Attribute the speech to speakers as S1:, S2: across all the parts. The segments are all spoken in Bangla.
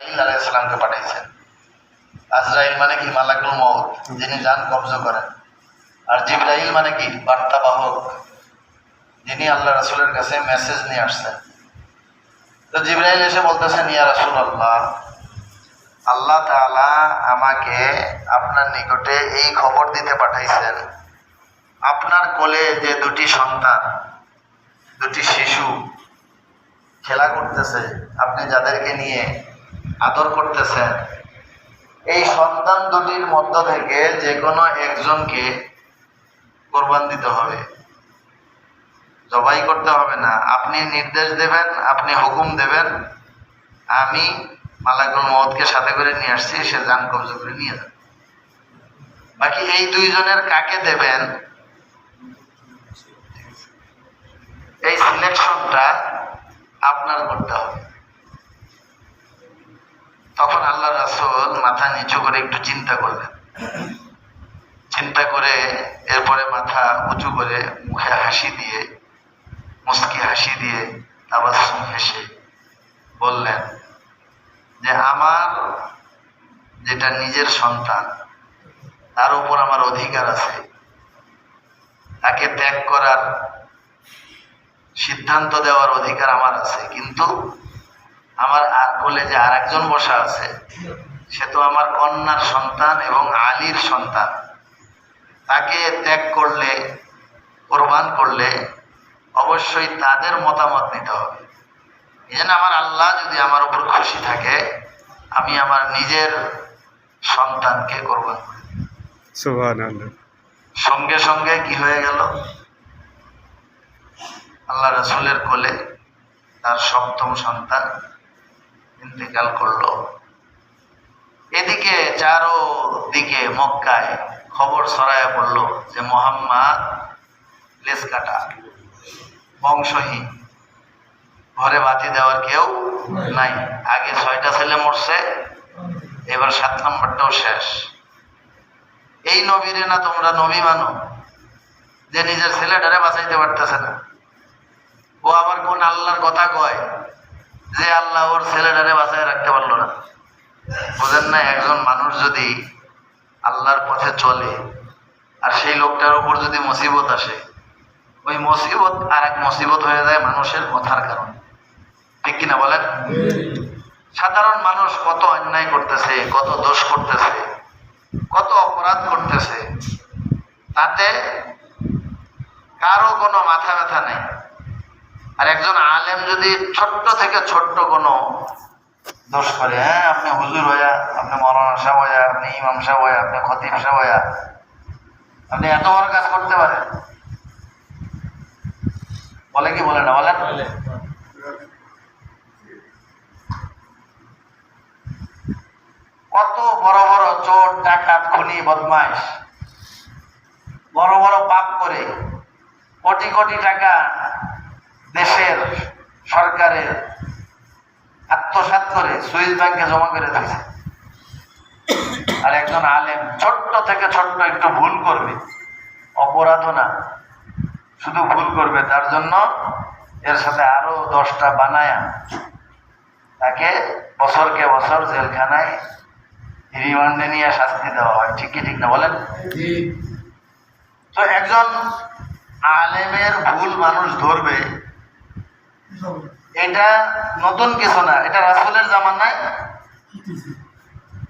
S1: আলাইসালামকে পাঠাইছেন। আজরাইল মানে কি? মালাকুল মৌত যিনি যান কবজ করেন। আর জিব্রাইল মানে কি? বার্তাবাহক, যিনি আল্লাহ রাসুলের কাছে মেসেজ নিয়ে আসছেন। তো জিব্রাইল এসে বলতেছেন, ইয়া রাসুল আল্লাহ আল্লাহ তাআলা আমাকে আপনার নিকটে এই খবর দিতে পাঠাইছেন। আপনার কোলে যে দুটি সন্তান, দুটি শিশু খেলা করতেছে, আপনি যাদেরকে নিয়ে আদর করতেছেন। এই সন্তান দুটির মধ্য থেকে যে কোনো একজনকে কোরবান দিতে হবে। জবাই করতে হবে না। আপনি নির্দেশ দেবেন, আপনি হুকুম দেবেন। আমি মালাকুল মহৎকে সাথে করে নিয়ে আসছি, সে যান কবজ করে নিয়ে যাবে। বাকি এই দুইজনের কাকে দেবেন? এই সিলেকশনটা আপনার করতে হবে। তখন আল্লাহ রাসুল মাথা নিচু করে একটু চিন্তা করলেন। চিন্তা করে এরপরে মাথা উঁচু করে মুখে হাসি দিয়ে, মুস্কি হাসি দিয়ে আবার হেসে বললেন যে, আমার যেটা নিজের সন্তান, তার উপর আমার অধিকার আছে। তাকে ত্যাগ করার সিদ্ধান্ত দেওয়ার অধিকার আমার আছে। কিন্তু আমার আর কোলে যে আর একজন বসা আছে সে তো আমার কন্যার সন্তান এবং আলীর সন্তান। তাকে ত্যাগ করলে কোরবান করলে অবশ্যই তাদের মতামত নিতে হবে। এই জন্য আমার আল্লাহ যদি আমার উপর খুশি থাকে আমি আমার নিজের সন্তানকে কোরবান করি। সঙ্গে সঙ্গে কি হয়ে গেল? আল্লাহ রসুলের কোলে তার সপ্তম সন্তান ইন্তেকাল করল। এদিকে চারো দিকে মক্কায় খবর ছড়ায় পড়ল যে মোহাম্মদ লেস কাটা বংশহীন। ঘরে বাতি দেওয়ার কেউ নাই। আগে ছয়টা ছেলে মরছে, এবার সাত নম্বরটাও শেষ। এই নবীরে না তোমরা নবী মানো, যে নিজের ছেলেটারে বাঁচাইতে পারতেছে না। ও আবার কোন আল্লাহর কথা কয়? যে আল্লাহ ওর ছেলেটারে বাঁচায় রাখতে পারল না। বুঝেন না, একজন মানুষ যদি আল্লাহর পথে চলে আর সেই লোকটার উপর যদি মুসিবত আসে, ওই মুসিবত আর এক মুসিবত হয়ে যায় মানুষের কথার কারণে। ঠিক কিনা বলেন? সাধারণ মানুষ কত অন্যায় করতেছে, কত দোষ করতেছে, কত অপরাধ করতেছে, তাতে কারও কোনো মাথা ব্যথা নেই। আর একজন আলেম যদি ছোট্ট থেকে ছোট্ট কোনো দোষ করে হ্যাঁ আপনি হুজুর হইয়া, আপনি মৌলানা সাহেব হইয়া, আপনি ইমাম সাহেব হইয়া, আপনি খতিব সাহেব হইয়া, আপনি এত বড় কাজ করতে পারেন? বলে কি, বলে না, বলেন। কত বড় বড় চোর, ডাকাত, খুনি, বদমাইশ, বড় বড় পাপ করে, কোটি কোটি টাকা দেশের সরকারের আত্মসাৎ করে সুইস ব্যাংকে জমা করে দিয়েছে আর একজন আলেম ছোট্ট থেকে ছোট্ট একটু ভুল করবে অপরাধ না শুধু ভুল করবে তার জন্য এর সাথে আরও দশটা বানায়া তাকে বছরকে বছর জেলখানায় রিমান্ডে নিয়ে শাস্তি দেওয়া হয়। ঠিক কি ঠিক না বলেন? তো একজন আলেমের ভুল মানুষ ধরবে এটা নতুন কিছু না, এটা রাসুলের জামানায়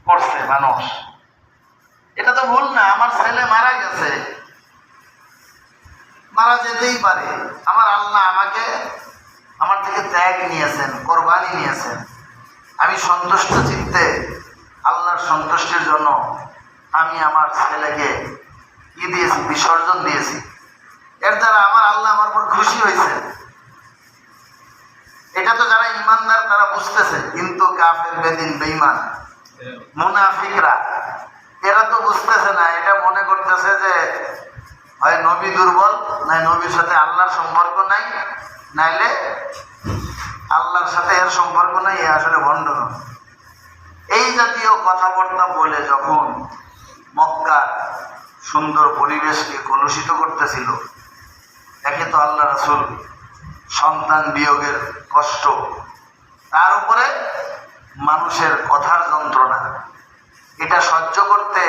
S1: করছে মানুষ। এটা তো ভুল না, আমার ছেলে মারা গেছে। মারা যেতেই পারে। আমার আল্লাহ আমাকে আমার থেকে ত্যাগ নিয়েছেন, কোরবানি নিয়েছেন। আমি সন্তুষ্ট চিত্তে, আল্লাহর সন্তুষ্টির জন্য আমি আমার ছেলেকে কি দিয়েছি, বিসর্জন দিয়েছি। এর দ্বারা আমার আল্লাহ আমার উপর খুশি হয়েছে এটা তো যারা ইমানদার, তারা বুঝতেছে, কিন্তু কাফের বেদিন বেইমান মুনাফিকরা, এরা তো বুঝতেছে না, এটা মনে করতেছে যে, হয় নবী দুর্বল, নাই নবীর সাথে আল্লাহর সম্পর্ক নাই, নাইলে আল্লাহর সাথে এর সম্পর্ক নাই আসলে ভণ্ড এই জাতীয় কথাবার্তা বলে যখন মক্কা সুন্দর পরিবেশকে কলুষিত করতেছিল, একে তো আল্লাহ রাসুল সন্তান বিয়োগের কষ্ট। তার উপরে মানুষের কথার যন্ত্রণা। এটা সহ্য করতে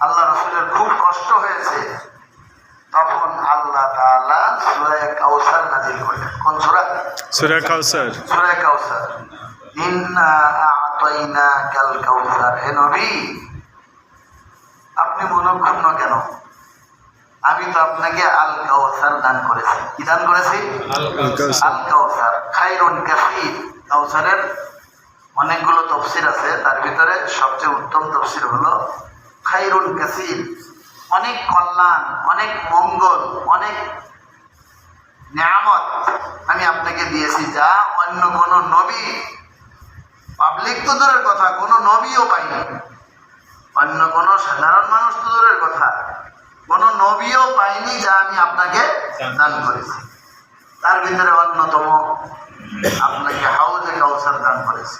S1: আল্লাহ রসুলের খুব কষ্ট হয়েছে। তখন আল্লাহ তাআলা সূরা কাউসার নাজিল করলেন। কোন সূরা?
S2: সুরা কাউসার
S1: সূরা কাউসার ইন্না আ'তাইনাকাল কাউসার হে নবী আপনি মনক্ষুণ্ণ কেন? আমি তো আপনাকে আল কাউসার দান করেছি। কি দান করেছি?
S2: আল কাউসার
S1: খাইরুন কাসির। কাউসারের অনেকগুলো তফসির আছে তার ভিতরে সবচেয়ে উত্তম তফসির হলো খাইরুন কাসির। অনেক কল্যাণ অনেক মঙ্গল অনেক নিয়ামত আমি আপনাকে দিয়েছি যা অন্য কোনো নবী পাবলিক তো দূরের কথা কোনো নবীও পাইনি অন্য কোনো সাধারণ মানুষ তো দূরের কথা। কোনো নবীও পাইনি যা আমি আপনাকে দান করেছি। তার ভিতরে অন্যতম আপনাকে হাউজে কাউসার দান করেছি।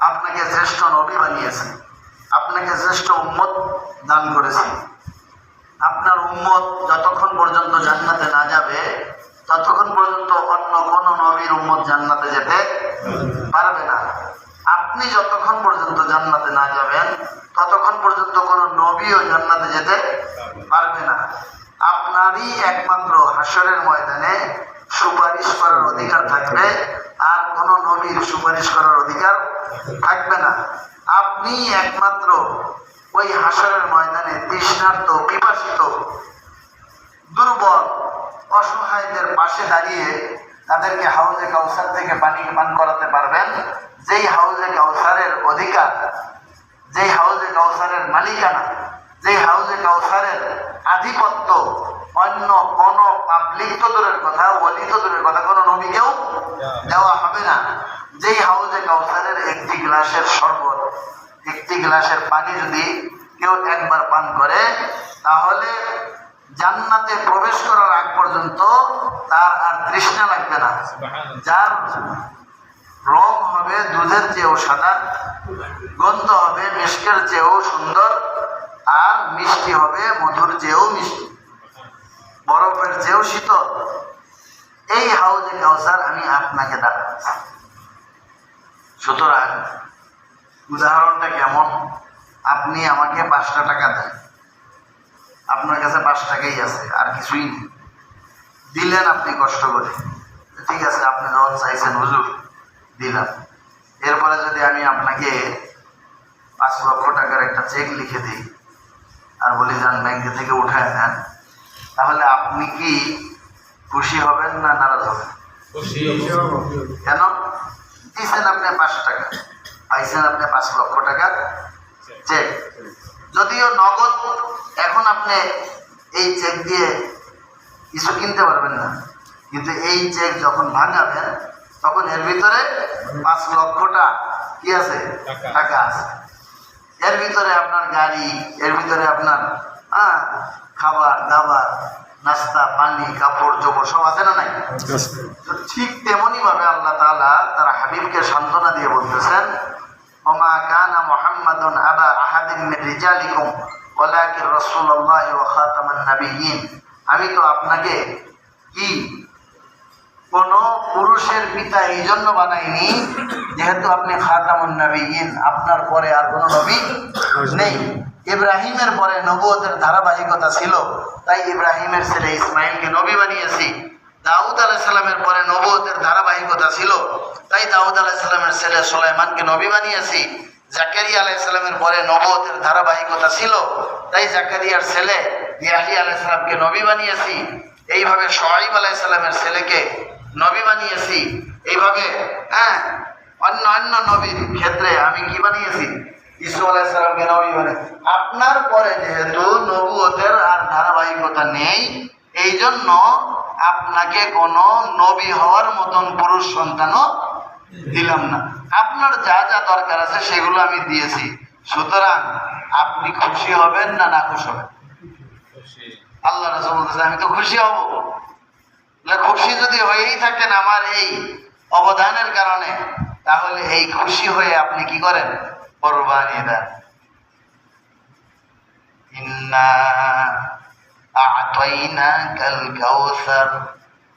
S1: আপনাকে শ্রেষ্ঠ নবী বানিয়েছি আপনাকে শ্রেষ্ঠ উম্মত দান করেছি আপনার উম্মত যতক্ষণ পর্যন্ত জান্নাতে না যাবে, ততক্ষণ পর্যন্ত অন্য কোনো নবীর উম্মত জান্নাতে যেতে পারবে না। আপনি যতক্ষণ পর্যন্ত জান্নাতে না যাবেন, ততক্ষণ পর্যন্ত কোনো নবীও জান্নাতে যেতে পারবে না। আপনারই একমাত্র হাসরের ময়দানে সুপারিশ করার অধিকার থাকবে, আর কোনো নবীর সুপারিশ করার অধিকার থাকবে না। আপনি একমাত্র ওই হাসরের ময়দানে তৃষ্ণার্ত, পিপাসিত, দুর্বল, অসহায়দের পাশে দাঁড়িয়ে তাদেরকে হাউজে কাউসার থেকে পানি পান করাতে পারবেন। যেই হাউজে কাউসারের অধিকার, যেই হাউজে কাউসারের মালিকানা যেই হাউজে কাউসারের আধিপত্য অন্য কোন পাবলিক তো দূরের কথা ওলি তো দূরের কথা কোনো নবীকেও দেওয়া হবে না। যেই হাউজে কাউসারের একটি গ্লাসের শরবত একটি গ্লাসের পানি যদি কেউ একবার পান করে তাহলে জান্নাতে প্রবেশ করার আগ পর্যন্ত তার আর তৃষ্ণা লাগবে না। যার রং হবে দুধের চেয়েও সাদা গন্ধ হবে মিষ্টের চেয়েও সুন্দর মিষ্টি হবে, মধুর যেও মিষ্টি, বরফের যেও শীতল। এই হাউজে কাউসার আমি আপনাকে দেখাচ্ছি। সুতরাং, উদাহরণটা কেমন? আপনি আমাকে পাঁচটা টাকা দেন। আপনার কাছে পাঁচ টাকাই আছে, আর কিছুই নেই। দিলেন আপনি কষ্ট করে। ঠিক আছে, আপনি যখন চাইছেন, হুজুর, দিলাম। এরপরে যদি আমি আপনাকে পাঁচ লক্ষ টাকার একটা চেক লিখে দিই আর বলি যান ব্যাংকে থেকে উঠায় নেন। তাহলে আপনি কি খুশি হবেন না নারাজ হবেন? কেন? দিয়েছেন আপনি পাঁচ টাকা। পাইছেন আপনি পাঁচ লক্ষ টাকা। চেক যদিও নগদ এখন আপনি এই চেক দিয়ে কিছু কিনতে পারবেন না। কিন্তু এই চেক যখন ভাঙাবেন তখন এর ভিতরে পাঁচ লক্ষটা কি আছে।
S3: টাকা
S1: আছে। এর ভিতরে আপনার গাড়ি এর ভিতরে আপনার হ্যাঁ খাবার দাবার নাস্তা পানি কাপড় চোপড় সব আছে না নাই? ঠিক তেমনি ভাবে আল্লাহ তাআলা তার হাবিবকে সান্ত্বনা দিয়ে বলতেছেন ওমা কানা মুহাম্মাদুন আবা আহাদিন রিজালিকুম ওয়ালাকিন রাসূলুল্লাহি ওয়া খাতামান নাবিয়্যিন। আমি তো আপনাকে কি কোন পুরুষের পিতা এই জন্য বানাইনি যেহেতু আপনি খাতামুন নবীন, আপনার পরে আর কোনো নবী নেই। ইব্রাহিমের পরে নবুয়তের ধারাবাহিকতা ছিল, তাই ইব্রাহিমের ছেলে ইসমাইলকে নবী বানিয়েছি। দাউদ আলাইসাল্লামের পরে নবুয়তের ধারাবাহিকতা ছিল, তাই দাউদ আলাইসাল্লামের ছেলে সুলাইমানকে নবী বানিয়েছি। জাকারিয়া আলাইসাল্লামের পরে নবুয়তের ধারাবাহিকতা ছিল, তাই জাকারিয়ার ছেলে ইয়াহি আলাইসাল্লামকে নবী বানিয়েছি। এইভাবে সোহাইব আলাইসাল্লামের ছেলেকে নবী বানিয়েছি। এইভাবে হ্যাঁ অন্য অন্য নবীর ক্ষেত্রে আমি কি বানিয়েছি? ইসু আলাইসাল্লামকে নবী বানিয়ে আপনার পরে যেহেতু নবুয়তের আর ধারাবাহিকতা নেই এই জন্য আপনাকে কোনো নবী হওয়ার মতন পুরুষ সন্তানও দিলাম না। আপনার যা যা দরকার আছে সেগুলো আমি দিয়েছি। সুতরাং আপনি খুশি হবেন না না খুশি হবেন? আল্লাহ রাসূল আমি তো খুশি হব। খুশি যদি হয়েই থাকেন আমার এই অবদানের কারণে, তাহলে এই খুশি হয়ে আপনি কি করেন? কোরবানি দেন।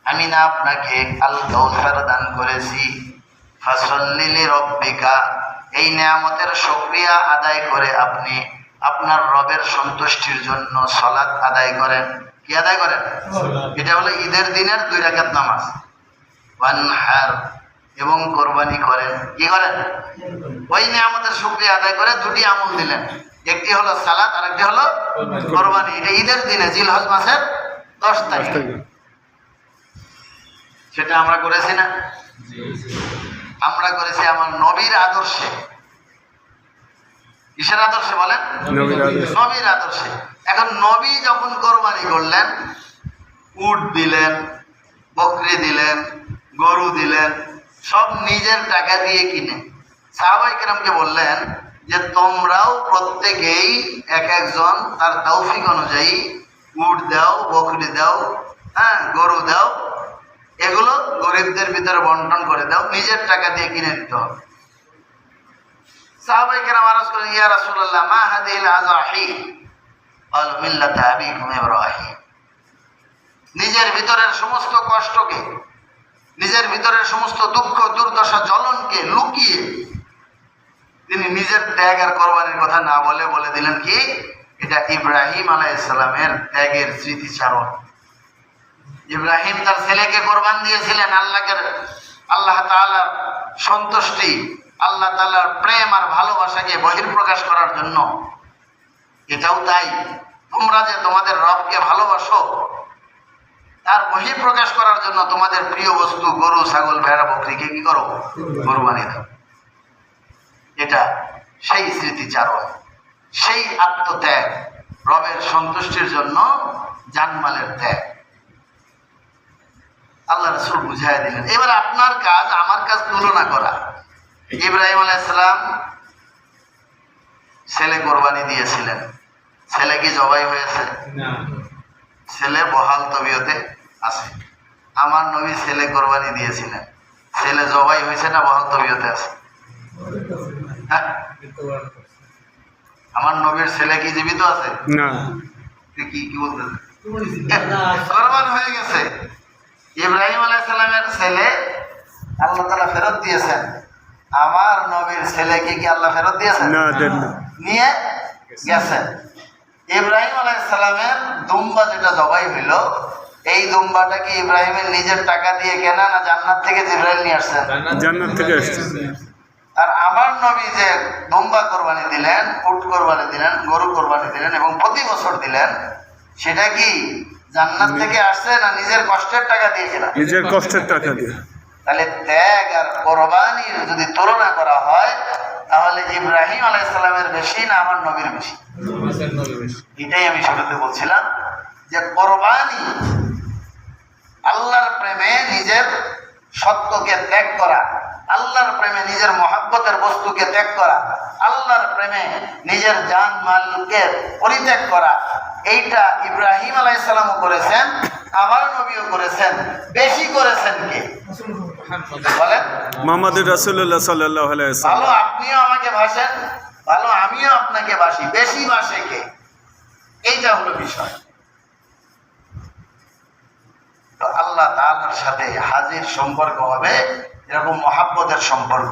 S1: আমি না আপনাকে আল কাউসার দান করেছি। রব্বিকা এই নিয়ামতের সক্রিয়া আদায় করে আপনি আপনার রবের সন্তুষ্টির জন্য সলাৎ আদায় করেন। কি আদায় করেন? এটা হলো ঈদের দিনের দুই রাকাত নামাজ। ওয়ানহার এবং কোরবানি করেন। কি করেন? ওই নিয়ামতের শুক্রিয়া আদায় করে দুটি আমল দিলেন। একটি হলো সালাত আর একটি হলো কোরবানি। এটা ঈদের দিনে জিলহজ মাসের দশ তারিখ। সেটা আমরা করেছি না? আমরা করেছি আমার নবীর আদর্শে। কিসের আদর্শে বলেন?
S2: নবীর আদর্শে।
S1: এখন নবী যখন কোরবানি করলেন উট দিলেন বকরি দিলেন গরু দিলেন সব নিজের টাকা দিয়ে কিনে। সাহাবাই কেরামকে বললেন যে তোমরাও প্রত্যেকেই এক একজন তার তৌফিক অনুযায়ী উট দাও বকরি দাও হ্যাঁ গরু দাও এগুলো গরিবদের ভিতরে বন্টন করে দাও নিজের টাকা দিয়ে কিনে দিতে হবে। নিজের ভিতরের সমস্ত কষ্টকে, নিজের ভিতরের সমস্ত দুঃখ, দুর্দশা, জ্বলনকে লুকিয়ে তিনি নিজের ত্যাগ আর কোরবানির কথা না বলে বলে দিলেন কি? এটা ইব্রাহিম আলাইসালামের ত্যাগের স্মৃতিচারণ। ইব্রাহিম তার ছেলেকে কোরবান দিয়েছিলেন, আল্লাহকে, আল্লাহ তালার সন্তুষ্টি আল্লাহ তাআলার প্রেম আর ভালোবাসাকে বহির্প্রকাশ করার জন্য। এটাও তাই। তোমরা যে তোমাদের রবকে ভালোবাসো, তার বহিঃপ্রকাশ করার জন্য তোমাদের প্রিয় বস্তু গরু, ছাগল, ভেড়া বকরিকে কি করো? কোরবানি দাও। এটা সেই স্মৃতিচারণ, সেই আত্মত্যাগ, রবের সন্তুষ্টির জন্য জানমালের ত্যাগ। আল্লাহ রসুল বুঝাই দিলেন, এবার আপনার কাজ আমার কাজ তুলনা করা। ইব্রাহিম আলাইসালাম ছেলে কোরবানি দিয়েছিলেন। ছেলে কি জবাই হয়েছে? ছেলে বহাল তবিয়তে আছে। আমার নবী ছেলে কোরবানি দিয়েছিলেন। ছেলে জবাই হয়েছে না বহাল তবিয়তে আছে? হ্যাঁ? আমার নবীর ছেলে কি জীবিত আছে?
S2: না।
S1: কি কি বলতে কোরবান হয়ে গেছে। ইব্রাহিম আলাইসালামের ছেলে আল্লাহ তালা ফেরত দিয়েছেন। আমার নবীর ছেলেকে কি আল্লাহ ফেরত দিয়েছেন?
S2: না দেন না।
S1: নিয়ে গেছেন ইব্রাহিম আলাইসালামের দুম্বা যেটা জবাই হইল এই দুম্বাটা কি ইব্রাহিমের নিজের টাকা দিয়ে কেনা না জান্নাত থেকে জিব্রাইল নিয়ে আসছেন?
S2: জান্নাত থেকে আসছে।
S1: আর আমার নবী যে দুম্বা কোরবানি দিলেন উট কোরবানি দিলেন গরু কোরবানি দিলেন এবং প্রতি বছর দিলেন সেটা কি জান্নাত থেকে আসছে না নিজের কষ্টের টাকা দিয়েছিলেন
S2: নিজের কষ্টের টাকা দিয়ে।
S1: তাহলে ত্যাগ আর কোরবানির যদি তুলনা করা হয়, তাহলে ইব্রাহিম আলাইসালামের বেশি না আমার নবীর বেশি? এটাই আমি শুরুতে বলছিলাম যে কোরবানি আল্লাহর প্রেমে নিজের সত্যকে ত্যাগ করা, আল্লাহর প্রেমে নিজের মহাব্বতের বস্তুকে ত্যাগ করা, আল্লাহর প্রেমে নিজের জান মালকে পরিত্যাগ করা, এইটা ইব্রাহিম আলাইসালামও করেছেন। আমার নবীও করেছেন। বেশি করেছেন কে? বলেন।
S2: মোহাম্মদ রাসুল্লাহ সাল্লাহ
S1: ভালো আপনিও আমাকে ভাসেন। ভালো আমিও আপনাকে বাসি বেশি বাসে কে? এইটা হলো বিষয়। তো আল্লাহ তাআলার সাথে হাজির সম্পর্ক হবে এরকম মহাব্বতের সম্পর্ক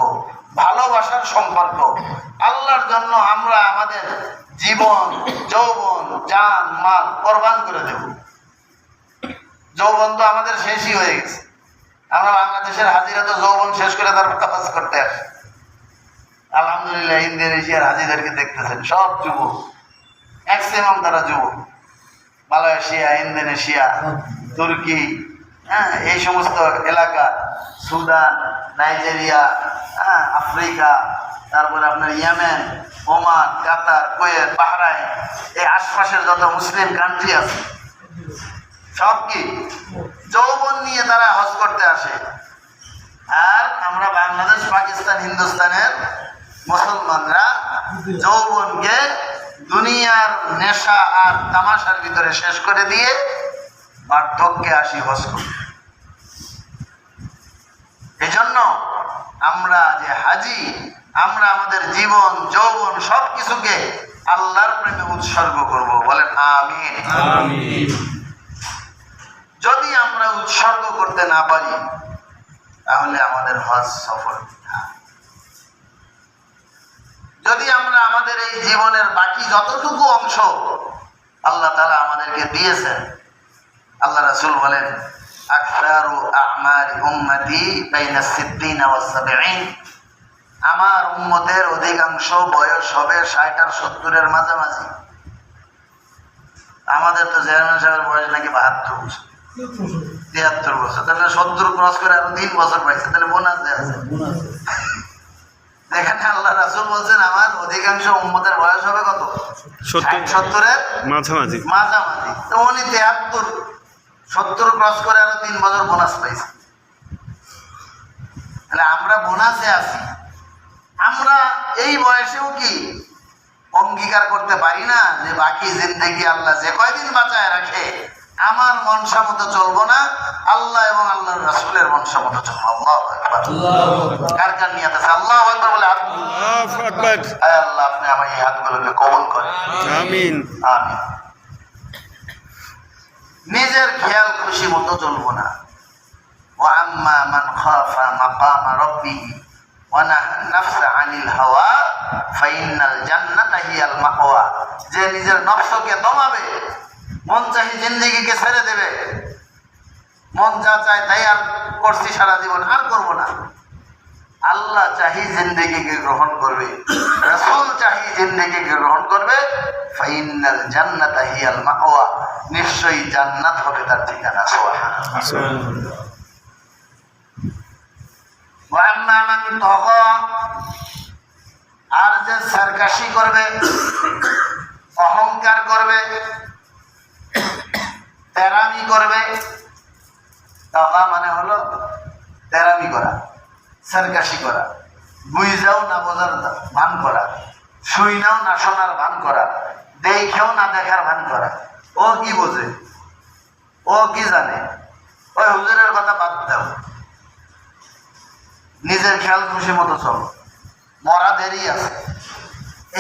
S1: ভালোবাসার সম্পর্ক। আল্লাহর জন্য আমরা আমাদের জীবন যৌবন জান মাল কোরবান করে দেব। যৌবন তো আমাদের শেষই হয়ে গেছে। আমরা বাংলাদেশের হাজিরা তো যৌবন শেষ করে তারপর কাজ করতে আসি। আলহামদুলিল্লাহ ইন্দোনেশিয়ার হাজিদেরকে দেখতেছেন, সব যুবক। ম্যাক্সিমাম তারা যুবক। মালয়েশিয়া, ইন্দোনেশিয়া, তুর্কি হ্যাঁ এই সমস্ত এলাকা, সুদান, নাইজেরিয়া হ্যাঁ আফ্রিকা, তারপরে আপনার Yemen, Oman, Qatar, Kuwait, Bahrain, এই আশপাশের যত মুসলিম কান্ট্রি আছে সব কি? যৌবন নিয়ে তারা হজ করতে আসে। আর আমরা বাংলাদেশ, পাকিস্তান, হিন্দুস্তানের মুসলমানরা যৌবনকে দুনিয়ার নেশা আর তামাশার ভিতরে শেষ করে দিয়ে বার্ধক্যে আসি হজ করি এজন্য আমরা যে হাজি, আমরা আমাদের জীবন, যৌবন সব কিছুকে আল্লাহর প্রেমে উৎসর্গ করব। বলেন, আমিন।
S2: আমিন।
S1: যদি আমরা উৎসর্গ করতে না পারি, তাহলে আমাদের হজ সফল যদি আমরা আমাদের এই জীবনের বাকি যতটুকু অংশ আল্লাহ তালা আমাদেরকে দিয়েছেন, আল্লাহ রাসুল বলেন আমার উম্মতের অধিকাংশ বয়স হবে ষাট আর সত্তরের মাঝামাঝি। আমাদের তো চেয়ারম্যান সাহেবের বয়স নাকি বাহাত্তর বছর। তিয়াত্তর বছর। তাহলে সত্তর ক্রস করে আরও তিন বছর পাইছে তাহলে বোনাস আছে। এখানে আল্লাহ রাসূল বলছেন আমার অধিকাংশ উম্মতের বয়স হবে কত? সত্তরের
S2: মাঝামাঝি।
S1: মাঝামাঝি। তো উনি তেহাত্তর সত্তর ক্রস করে আরও তিন বছর বোনাস পাইছে। তাহলে আমরা বোনাসে আছি। আমরা এই বয়সেও কি অঙ্গীকার করতে পারি না যে বাকি জিন্দগি আল্লাহ যে কয়দিন বাঁচায় রাখে? আমার মনসা মতো চলবো না আল্লাহ এবং আল্লাহর রাসূলের মনসা মতো চলবো। আল্লাহ কার কার নিয়ত আছে? আল্লাহ আকবার বলে
S2: আল্লাহু
S1: আল্লাহ আপনি আমার এই হাতগুলোকে কবল করেন।
S2: আমিন।
S1: আমি নিজের খেয়াল খুশি মতো চলবো না। মান নাফসা আনিল হাওয়া ফাইনাল জান্নাতা হিয়াল যে নিজের নফসকে দমাবে মন চাহি জিন্দেগিকে ছেড়ে দেবে। মন যা চায় তাই আর করছি সারা জীবন, আর করব না। আল্লাহ চাহি জিন্দেগিকে গ্রহণ করবে, রসুল চাহি জিন্দেগিকে গ্রহণ করবে। ফাইনাল জান্নাতা হিয়াল মাওয়া, নিশ্চয়ই জান্নাত হবে তার ঠিকানা। তাগা, আর যে সারকাশি করবে, অহংকার করবে তেরামি করবে। তাগা মানে হলো তেরামি করা সারকাশি করা, বুঝাও না বোঝার ভান করা শুই নাও না শোনার ভান করা, দেখেও না দেখার ভান করা। ও কি বোঝে? ও কি জানে? ওই হুজুরের কথা বাদ দাও। নিজের খেয়াল খুশি মতো চলো। মরা দেরি আছে।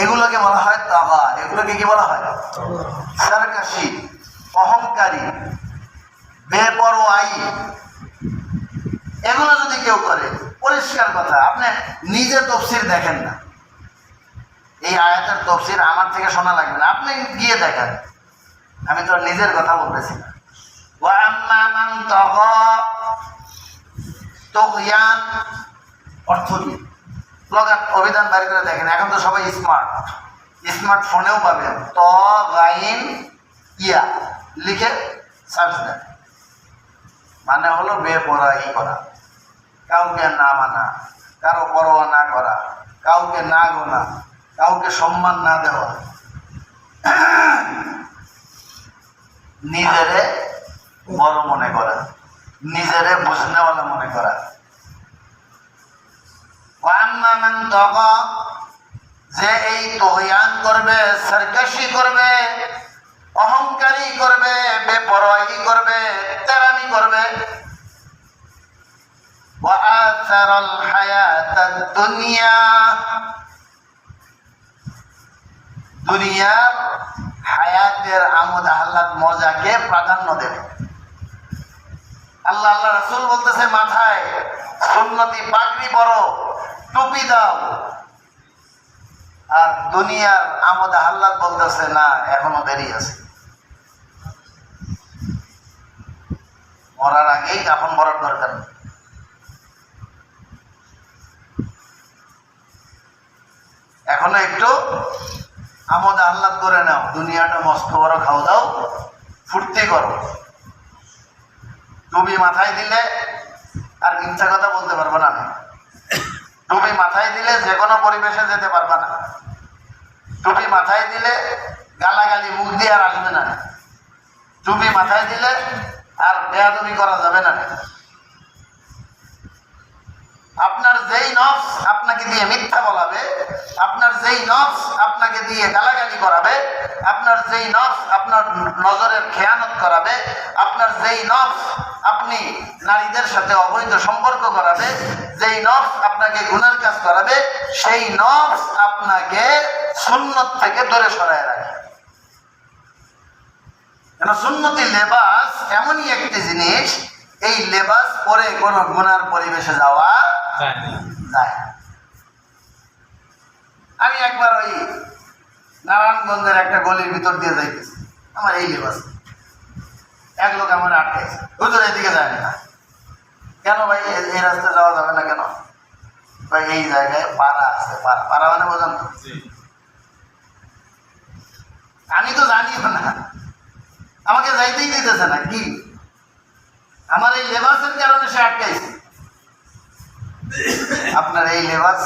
S1: এগুলোকে বলা হয় তাবা। এগুলোকে কি বলা হয়? সারকাশি অহংকারী, বেপরোয়াই। এগুলো যদি কেউ করে, পরিষ্কার কথা, আপনি নিজে তফসির দেখেন না। এই আয়াতের তফসির আমার থেকে শোনা লাগবে না। আপনি গিয়ে দেখেন। আমি তো নিজের কথা বলতেছি অর্থ কি? অভিধান বাড়ি করে দেখেন। এখন তো সবাই স্মার্ট স্মার্টফোনেও পাবেন। ত গাইন ইয়া। লিখে সার্চ দেন। মানে হলো বেপরাই করা। কাউকে না মানা, কারও পরোয়া না করা, কাউকে না গোনা, কাউকে সম্মান না দেওয়া। নিজেরে বড় মনে করা, নিজেরে বুঝনেওয়ালা মনে করা। যে এই তোয়ান করবে, সার্কাসি করবে অহংকারী করবে বেপরোয়াই করবে তেরামি করবে وآثر الحياة الدنيا দুনিয়ার হায়াতের আমোদ আহ্লাদ মজাকে প্রাধান্য দেবে আল্লাহ আল্লাহ রসুল বলতেছে মাথায় সুন্নতি পাগড়ি বড় টুপি দাও আর দুনিয়ার আমোদ আহ্লাদ বলতেছে না এখনো দেরি আছে মরার আগেই কাফন ভরার দরকার নেই। এখনও একটু আমোদ আহ্লাদ করে নাও, দুনিয়াটা মস্ত বড়, খাও দাও, ফুর্তি করো। টুপি মাথায় দিলে আর মিথ্যা কথা বলতে পারব না। টুপি মাথায় দিলে যে কোনো পরিবেশে যেতে পারবে না। টুপি মাথায় দিলে গালাগালি, মুখ দিয়ে আর আসবে না। টুপি মাথায় দিলে আর বেয়াদবি করা যাবে না। আপনার যেই নফস আপনাকে দিয়ে মিথ্যা বলাবে, আপনার যেই নফস আপনাকে দিয়ে গালাগালি করাবে, আপনার যেই নফস আপনার নজরের খেয়ানত করাবে, আপনার যেই নফস আপনি নারীদের সাথে অবৈধ সম্পর্ক করাবে, যেই নফস আপনাকে গুনার কাজ করাবে, সেই নফস আপনাকে সুন্নত থেকে দূরে সরায় রাখে কেন সুন্নতি লেবাস এমনই একটি জিনিস এই লেবাস পরে কোনো গুনার পরিবেশে যাওয়া
S3: যায়।
S1: আমি একবার ওই নারায়ণগঞ্জের একটা গলির ভিতর দিয়ে যাইতেছি। আমার এই লেবাস। এক লোক আমার আটকাইছে হুজুর এদিকে যায় না। কেন ভাই এই- এই রাস্তায় যাওয়া যাবে না কেন? ভাই এই জায়গায় পাড়া আছে পাড়া। পাড়া মানে বোঝান তো? আমি তো জানিও না। আমাকে যাইতেই দিতেছে না, কি? আমার এই লেবাসের কারণে সে আটকাইছে। আপনার এই লেবাস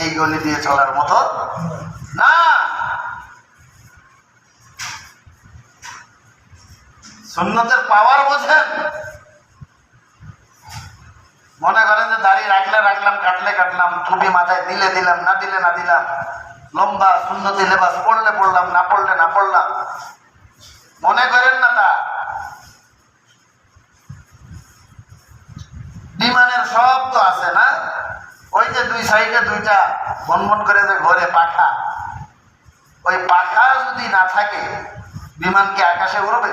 S1: এই গলি দিয়ে চলার মতো না। সুন্নতের পাওয়ার বোঝেন। মনে করেন যে দাড়ি রাখলে রাখলাম, কাটলে কাটলাম টুপি মাথায় দিলে দিলাম, না দিলে না দিলাম, লম্বা সুন্নতি লেবাস পড়লে পড়লাম, না পড়লে না পড়লাম মনে করেন না তা? বিমানের সব তো আছে না? ওই যে দুই সাইডে দুইটা বনবন করে যে ঘরে পাখা। ওই পাখা যদি না থাকে বিমান কি আকাশে উড়বে?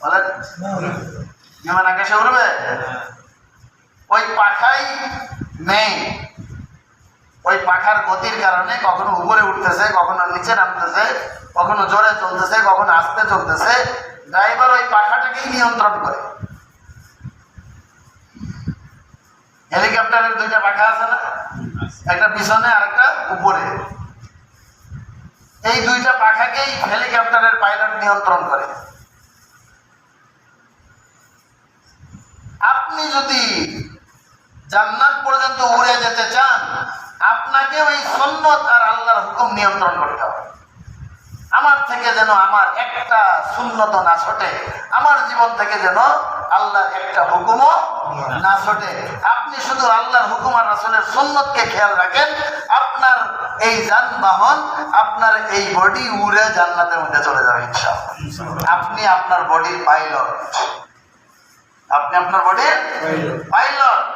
S1: বলেন। বিমান আকাশে উড়বে। ওই পাখাই নেই। ওই পাখার গতির কারণে কখনো উপরে উঠতেছে, কখনো নিচে নামতেছে, কখনো জোরে চলতেছে, কখনো আস্তে চলতেছে। ড্রাইভার ওই পাখাটাকেই নিয়ন্ত্রণ করে। হেলিকপ্টারের দুইটা পাখা আছে না? একটা পিছনে আর একটা উপরে। এই দুইটা পাখাকেই হেলিকপ্টারের পাইলট নিয়ন্ত্রণ করে। আপনি যদি জান্নাত পর্যন্ত উড়ে যেতে চান আপনাকে ওই সন্ন্যত আর আল্লাহর হুকুম নিয়ন্ত্রণ করতে হবে। আমার থেকে যেন আমার একটা সুন্নত না ছোটে আমার জীবন থেকে যেন আল্লাহর একটা হুকুমও না ছোটে। আপনি শুধু আল্লাহর হুকুম আর রাসূলের সুন্নতকে খেয়াল রাখেন আপনার এই যানবাহন আপনার এই বডি উড়ে জান্নাতের মধ্যে চলে যাবে আপনি আপনার বডির পাইলট। আপনি আপনার বডির পাইলট।